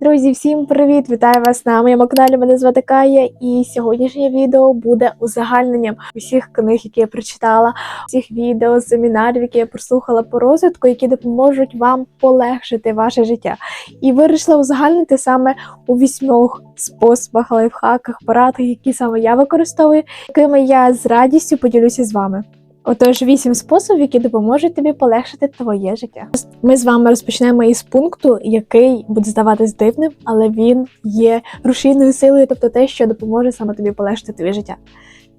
Друзі, всім привіт! Вітаю вас на моєму каналі. Мене звати Кая, і сьогоднішнє відео буде узагальненням усіх книг, які я прочитала, усіх відео, семінарів, які я прослухала по розвитку, які допоможуть вам полегшити ваше життя. І вирішила узагальнити саме у вісьмох способах, лайфхаках, порадах, які саме я використовую, якими я з радістю поділюся з вами. Отож, вісім способів, які допоможуть тобі полегшити твоє життя. Ми з вами розпочнемо із пункту, який буде здаватись дивним, але він є рушійною силою, тобто те, що допоможе саме тобі полегшити твоє життя.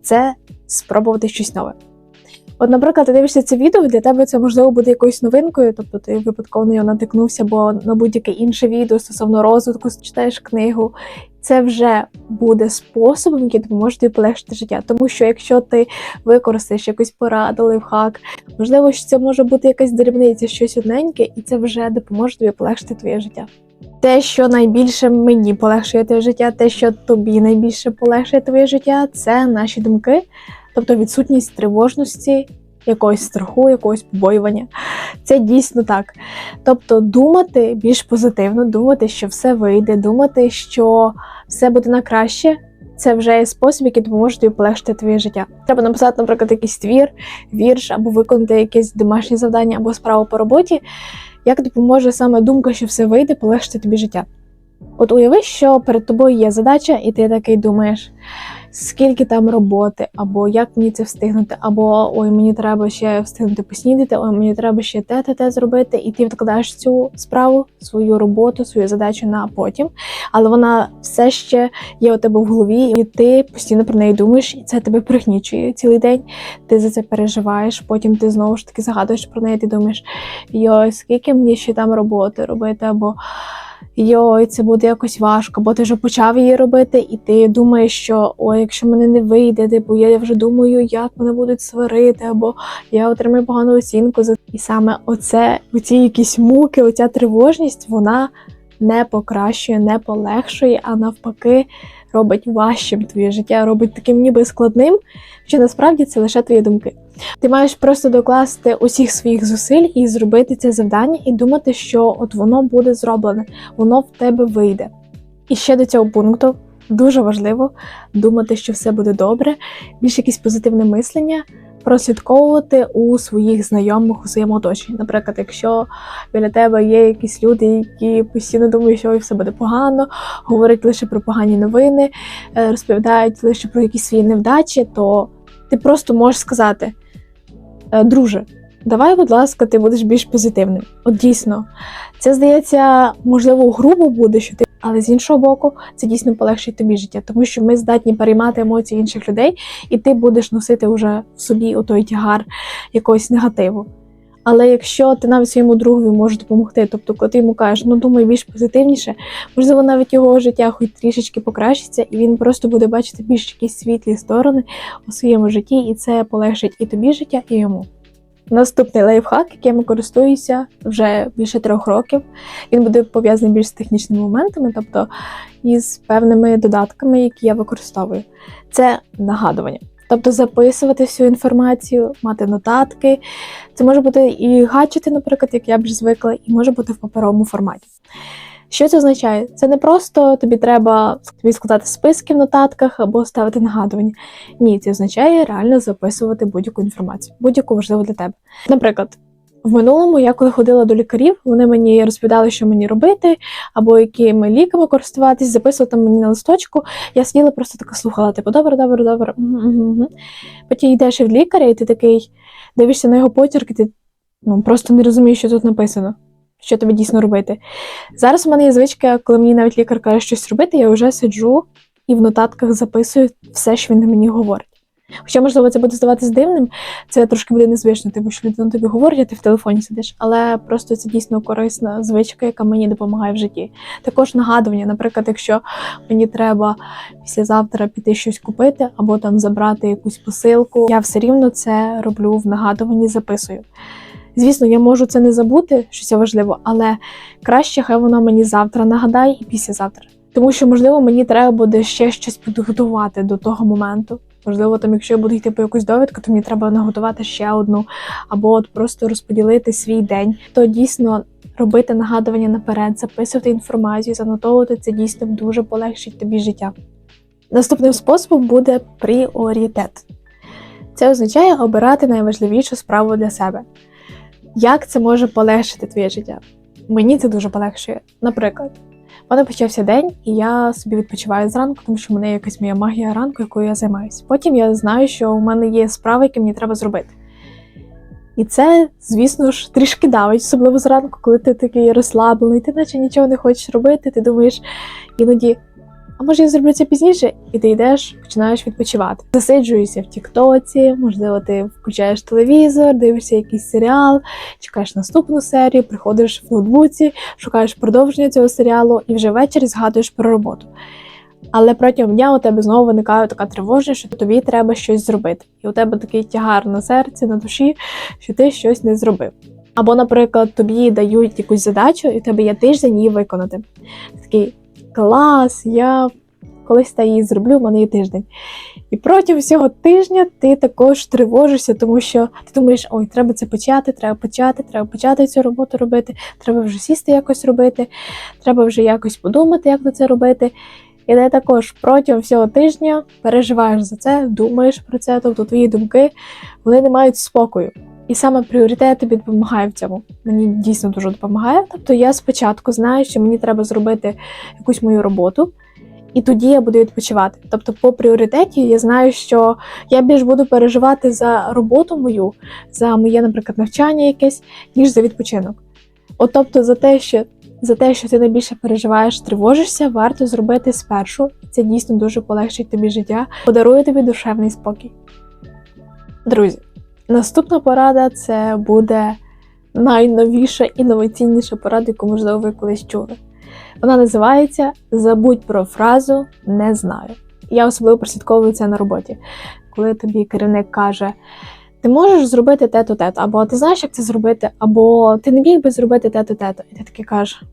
Це спробувати щось нове. От, наприклад, ти дивишся це відео, для тебе це можливо буде якоюсь новинкою, тобто ти випадково на нього натикнувся, бо на будь-яке інше відео стосовно розвитку, читаєш книгу. Це вже буде способом, який допоможе тобі полегшити життя. Тому що якщо ти використаєш якусь пораду, лайфхак, можливо, що це може бути якась дрібниця, щось одненьке, і це вже допоможе тобі полегшити твоє життя. Те, що найбільше мені полегшує твоє життя, те, що тобі найбільше полегшує твоє життя, це наші думки, тобто відсутність тривожності, якогось страху, якогось побоювання. Це дійсно так. Тобто думати більш позитивно, думати, що все вийде, думати, що все буде на краще. Це вже є спосіб, який допоможе тобі полегшити твоє життя. Треба написати, наприклад, якийсь твір, вірш, або виконати якесь домашнє завдання, або справу по роботі. Як допоможе саме думка, що все вийде, полегшити тобі життя? От уяви, що перед тобою є задача, і ти такий думаєш, скільки там роботи, або як мені це встигнути, або ой, мені треба ще встигнути поснідати, ой, мені треба ще те, те, те зробити, і ти відкладаєш цю справу, свою роботу, свою задачу на потім, але вона все ще є у тебе в голові, і ти постійно про неї думаєш, і це тебе пригнічує цілий день. Ти за це переживаєш. Потім ти знову ж таки загадуєш про неї. Ти думаєш, йой, скільки мені ще там роботи робити, або йой, це буде якось важко, бо ти вже почав її робити, і ти думаєш, що ой, якщо мене не вийде, типу, я вже думаю, як мене будуть сварити, або я отримаю погану оцінку і саме оце, оці якісь муки, оця тривожність, вона не покращує, не полегшує, а навпаки, робить важчим твоє життя, робить таким ніби складним, що насправді це лише твої думки. Ти маєш просто докласти усіх своїх зусиль і зробити це завдання, і думати, що от воно буде зроблене, воно в тебе вийде. І ще до цього пункту дуже важливо думати, що все буде добре, більш якесь позитивне мислення. Прослідковувати у своїх знайомих у своєму оточенні. Наприклад, якщо біля тебе є якісь люди, які постійно думають, що ой, все буде погано, говорять лише про погані новини, е, розповідають лише про якісь свої невдачі, то ти просто можеш сказати: «Е, друже, давай, будь ласка, ти будеш більш позитивним. От дійсно, це здається, можливо, грубо буде, що ти. Але з іншого боку, це дійсно полегшить тобі життя, тому що ми здатні переймати емоції інших людей, і ти будеш носити вже в собі отой тягар якогось негативу. Але якщо ти навіть своєму другові можеш допомогти, тобто, коли ти йому кажеш, ну думай більш позитивніше, можливо, навіть його життя хоч трішечки покращиться, і він просто буде бачити більш якісь світлі сторони у своєму житті, і це полегшить і тобі життя, і йому. Наступний лайфхак, яким я користуюся вже більше трьох років, він буде пов'язаний більш з технічними моментами, тобто із певними додатками, які я використовую. Це нагадування. Тобто записувати всю інформацію, мати нотатки. Це може бути і гаджети, наприклад, як я вже звикла, і може бути в паперовому форматі. Що це означає? Це не просто тобі треба тобі складати списки в нотатках або ставити нагадування. Ні, це означає реально записувати будь-яку інформацію, будь-яку важливу для тебе. Наприклад, в минулому я коли ходила до лікарів, вони мені розповідали, що мені робити, або якими ліками користуватись, записували мені на листочку. Я сиділа, просто така слухала, типу, добре, добре, добре. Потім йдеш від лікаря, і ти такий дивишся на його почерк, і ти ну, просто не розумієш, що тут написано, що тобі дійсно робити. Зараз у мене є звичка, коли мені навіть лікар каже щось робити, я вже сиджу і в нотатках записую все, що він мені говорить. Хоча, можливо, це буде здаватись дивним, це трошки буде незвично, тому що людина тобі говорить, а ти в телефоні сидиш, але просто це дійсно корисна звичка, яка мені допомагає в житті. Також нагадування, наприклад, якщо мені треба післязавтра піти щось купити або там забрати якусь посилку, я все рівно це роблю в нагадуванні, записую. Звісно, я можу це не забути, що це важливо, але краще, хай воно мені завтра нагадає і післязавтра. Тому що, можливо, мені треба буде ще щось підготувати до того моменту. Можливо, там, якщо я буду йти по якусь довідку, то мені треба наготувати ще одну, або от просто розподілити свій день. То дійсно робити нагадування наперед, записувати інформацію, занотовувати це дійсно дуже полегшить тобі життя. Наступним способом буде пріоритет. Це означає обирати найважливішу справу для себе. Як це може полегшити твоє життя? Мені це дуже полегшує. Наприклад, мене почався день, і я собі відпочиваю зранку, тому що в мене якась моя магія ранку, якою я займаюся. Потім я знаю, що у мене є справи, які мені треба зробити. І це, звісно ж, трішки давить, особливо зранку, коли ти такий розслаблений, ти наче нічого не хочеш робити, ти думаєш іноді, а може я зроблю це пізніше, і ти йдеш, починаєш відпочивати. Засиджуєшся в Тіктоці, можливо, ти включаєш телевізор, дивишся якийсь серіал, чекаєш наступну серію, приходиш в ноутбуці, шукаєш продовження цього серіалу і вже ввечері згадуєш про роботу. Але протягом дня у тебе знову виникає така тривожність, що тобі треба щось зробити. І у тебе такий тягар на серці, на душі, що ти щось не зробив. Або, наприклад, тобі дають якусь задачу, і у тебе є тиждень її виконати. Ти такий клас, я колись та її зроблю, в мене є тиждень. І протягом всього тижня ти також тривожишся, тому що ти думаєш, ой, треба це почати, треба почати, треба почати цю роботу робити, треба вже сісти якось робити, треба вже якось подумати, як це робити. І ти також протягом всього тижня переживаєш за це, думаєш про це, тобто твої думки вони не мають спокою. І саме пріоритет тобі в цьому. Мені дійсно дуже допомагає. Тобто я спочатку знаю, що мені треба зробити якусь мою роботу, і тоді я буду відпочивати. Тобто, по пріоритеті я знаю, що я більш буду переживати за роботу мою, за моє, наприклад, навчання якесь, ніж за відпочинок. От тобто, за те, що за те, що ти найбільше переживаєш, тривожишся, варто зробити спершу. Це дійсно дуже полегшить тобі життя, подарує тобі душевний спокій. Друзі, наступна порада це буде найновіша інноваційніша порада, яку, можливо, ви колись чули. Вона називається Забудь про фразу не знаю. Я особливо прослідковую це на роботі, коли тобі керівник каже. Ти можеш зробити те-то, те-то, або ти знаєш, як це зробити, або ти не міг би зробити те-то, те-то. І ти такий кажеш: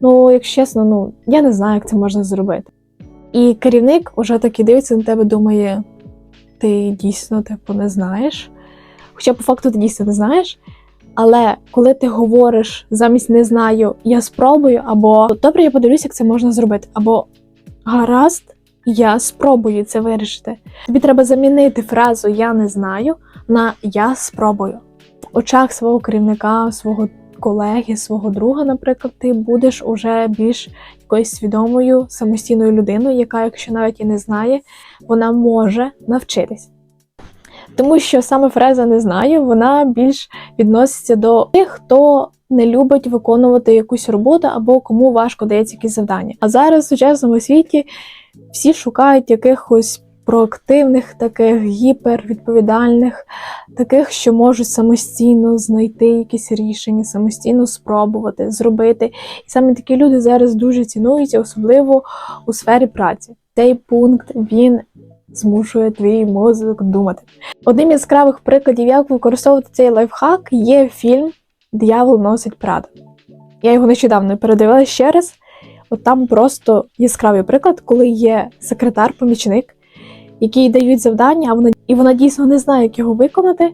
ну, якщо чесно, ну я не знаю, як це можна зробити. І керівник уже таки дивиться на тебе, думає: ти дійсно типу не знаєш. Хоча по факту ти дійсно не знаєш. Але коли ти говориш замість не знаю, я спробую, або добре, я подивлюся, як це можна зробити, або гаразд, я спробую це вирішити. Тобі треба замінити фразу Я не знаю на Я спробую. В очах свого керівника, свого колеги, свого друга, наприклад, ти будеш уже більш якоюсь свідомою самостійною людиною, яка, якщо навіть і не знає, вона може навчитись. Тому що саме фраза не знаю, вона більш відноситься до тих, хто не любить виконувати якусь роботу або кому важко дається якісь завдання. А зараз в сучасному світі всі шукають якихось проактивних, таких гіпервідповідальних, таких, що можуть самостійно знайти якісь рішення, самостійно спробувати, зробити. І саме такі люди зараз дуже цінуються, особливо у сфері праці. Цей пункт він змушує твій мозок думати. Одним із яскравих прикладів, як використовувати цей лайфхак, є фільм Д'явол носить Прада. Я його нещодавно передивилася ще раз. От там просто яскравий приклад, коли є секретар-помічник, який дають завдання, а вона і вона дійсно не знає, як його виконати,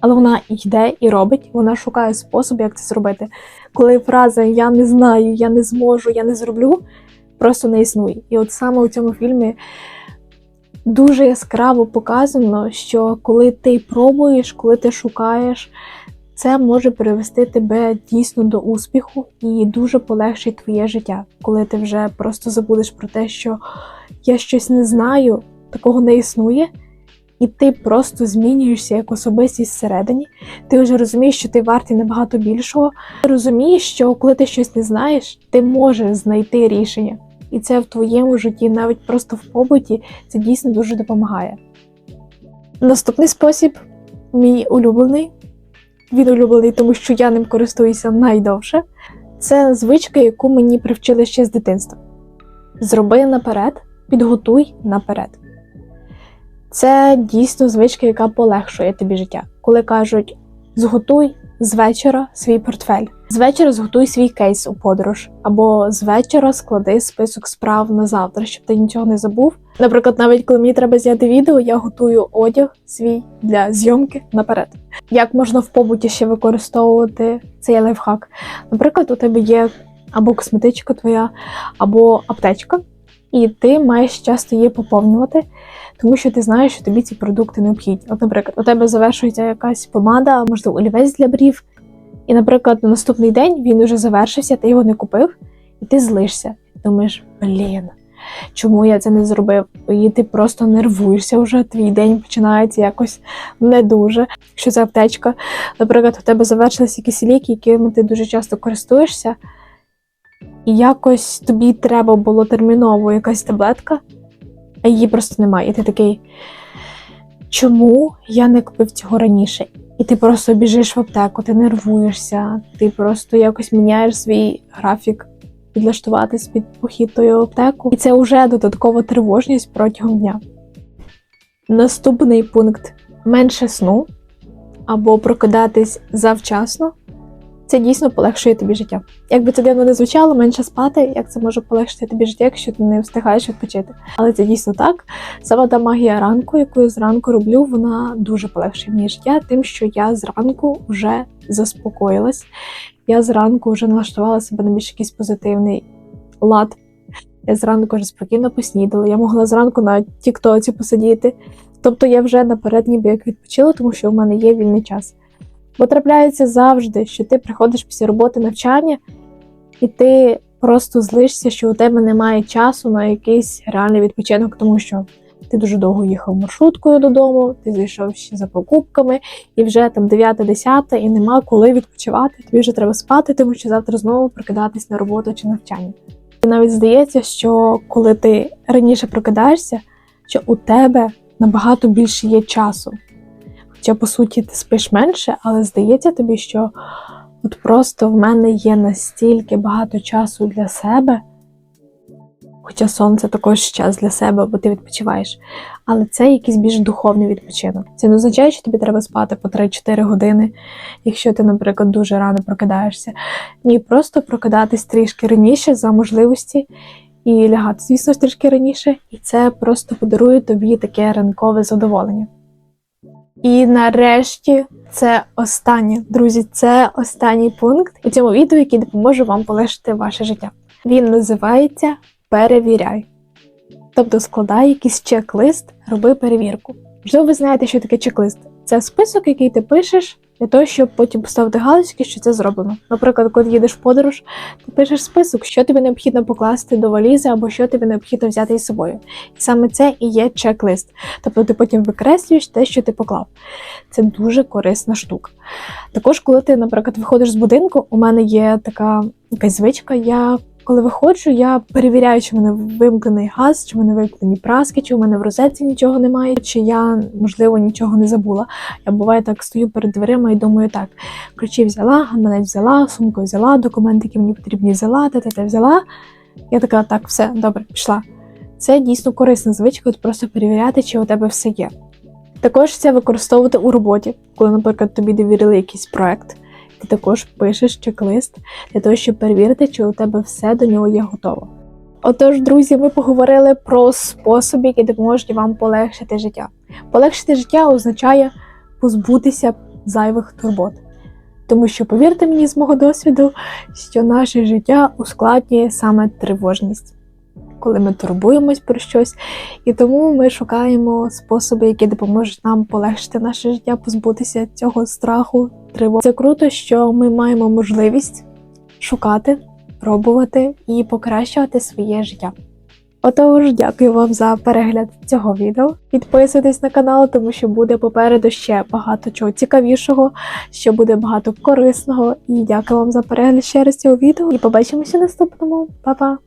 але вона йде і робить, вона шукає спосіб, як це зробити. Коли фраза Я не знаю, я не зможу, я не зроблю, просто не існує. І от саме у цьому фільмі дуже яскраво показано, що коли ти пробуєш, коли ти шукаєш, це може привести тебе дійсно до успіху і дуже полегшить твоє життя, коли ти вже просто забудеш про те, що я щось не знаю, такого не існує. І ти просто змінюєшся як особистість всередині. Ти вже розумієш, що ти вартий набагато більшого. Ти розумієш, що коли ти щось не знаєш, ти можеш знайти рішення. І це в твоєму житті, навіть просто в побуті, це дійсно дуже допомагає. Наступний спосіб, мій улюблений, він улюблений, тому що я ним користуюся найдовше. Це звичка, яку мені привчили ще з дитинства. Зроби наперед, підготуй наперед. Це дійсно звичка, яка полегшує тобі життя. Коли кажуть зготуй, з вечора свій портфель. З вечора зготуй свій кейс у подорож, або з вечора склади список справ на завтра, щоб ти нічого не забув. Наприклад, навіть коли мені треба зняти відео, я готую одяг свій для зйомки наперед. Як можна в побуті ще використовувати цей лайфхак? Наприклад, у тебе є або косметичка твоя, або аптечка, і ти маєш часто її поповнювати, тому що ти знаєш, що тобі ці продукти необхідні. От, наприклад, у тебе завершується якась помада, можливо, олівець для брів, і, наприклад, на наступний день він уже завершився, ти його не купив, і ти злишся. Думаєш, блін, чому я це не зробив? І ти просто нервуєшся вже, твій день починається якось не дуже. Якщо це аптечка, наприклад, у тебе завершились якісь ліки, якими ти дуже часто користуєшся, і якось тобі треба було терміново якась таблетка, а її просто немає. І ти такий, чому я не купив цього раніше? І ти просто біжиш в аптеку, ти нервуєшся, ти просто якось міняєш свій графік підлаштуватись під похід тою аптеку. І це вже додаткова тривожність протягом дня. Наступний пункт менше сну або прокидатись завчасно. Це дійсно полегшує тобі життя. Як би це дивно не звучало, менше спати, як це може полегшити тобі життя, якщо ти не встигаєш відпочити. Але це дійсно так. Сама та магія ранку, яку я зранку роблю, вона дуже полегшує мені життя, тим, що я зранку вже заспокоїлась. Я зранку вже налаштувала себе на більш якийсь позитивний лад. Я зранку вже спокійно поснідала. Я могла зранку на тіктоці посидіти. Тобто я вже наперед ніби як відпочила, тому що в мене є вільний час. Бо трапляється завжди, що ти приходиш після роботи навчання, і ти просто злишся, що у тебе немає часу на якийсь реальний відпочинок, тому що ти дуже довго їхав маршруткою додому, ти зайшов ще за покупками, і вже там 9-10, і нема коли відпочивати. Тобі вже треба спати, тому що завтра знову прокидатись на роботу чи навчання. І навіть здається, що коли ти раніше прокидаєшся, що у тебе набагато більше є часу. Хоча, по суті, ти спиш менше, але здається тобі, що от просто в мене є настільки багато часу для себе. Хоча сон це також час для себе, бо ти відпочиваєш. Але це якийсь більш духовний відпочинок. Це не означає, що тобі треба спати по 3-4 години, якщо ти, наприклад, дуже рано прокидаєшся. Ні, просто прокидатись трішки раніше за можливості і лягати, звісно, трішки раніше, і це просто подарує тобі таке ранкове задоволення. І нарешті це останнє, друзі, це останній пункт у цьому відео, який допоможе вам полегшити ваше життя. Він називається Перевіряй. Тобто складай якийсь чек-лист, роби перевірку. Можливо, ви знаєте, що таке чек-лист. Це список, який ти пишеш для того, щоб потім поставити галочки, що це зроблено. Наприклад, коли їдеш в подорож, ти пишеш список, що тобі необхідно покласти до валізи або що тобі необхідно взяти із собою. І саме це і є чек-лист. Тобто ти потім викреслюєш те, що ти поклав. Це дуже корисна штука. Також, коли ти, наприклад, виходиш з будинку, у мене є така якась звичка. Я коли виходжу, я перевіряю, чи в мене вимкнений газ, чи в мене вимкнені праски, чи в мене в розетці нічого немає, чи я, можливо, нічого не забула. Я буває так стою перед дверима і думаю, так, ключі взяла, гаманець взяла, сумку взяла, документи, які мені потрібні, взяла, те, те, те взяла. Я така, так, все, добре, пішла. Це дійсно корисна звичка, от просто перевіряти, чи у тебе все є. Також це використовувати у роботі, коли, наприклад, тобі довірили якийсь проект, ти також пишеш чек-лист для того, щоб перевірити, чи у тебе все до нього є готово. Отож, друзі, ми поговорили про способи, які допоможуть вам полегшити життя. Полегшити життя означає позбутися зайвих турбот. Тому що, повірте мені, з мого досвіду, що наше життя ускладнює саме тривожність, коли ми турбуємось про щось, і тому ми шукаємо способи, які допоможуть нам полегшити наше життя, позбутися цього страху, тривоги. Це круто, що ми маємо можливість шукати, пробувати і покращувати своє життя. Отож, дякую вам за перегляд цього відео. Підписуйтесь на канал, тому що буде попереду ще багато чого цікавішого, ще буде багато корисного. І дякую вам за перегляд ще раз цього відео. І побачимося наступному. Па-па!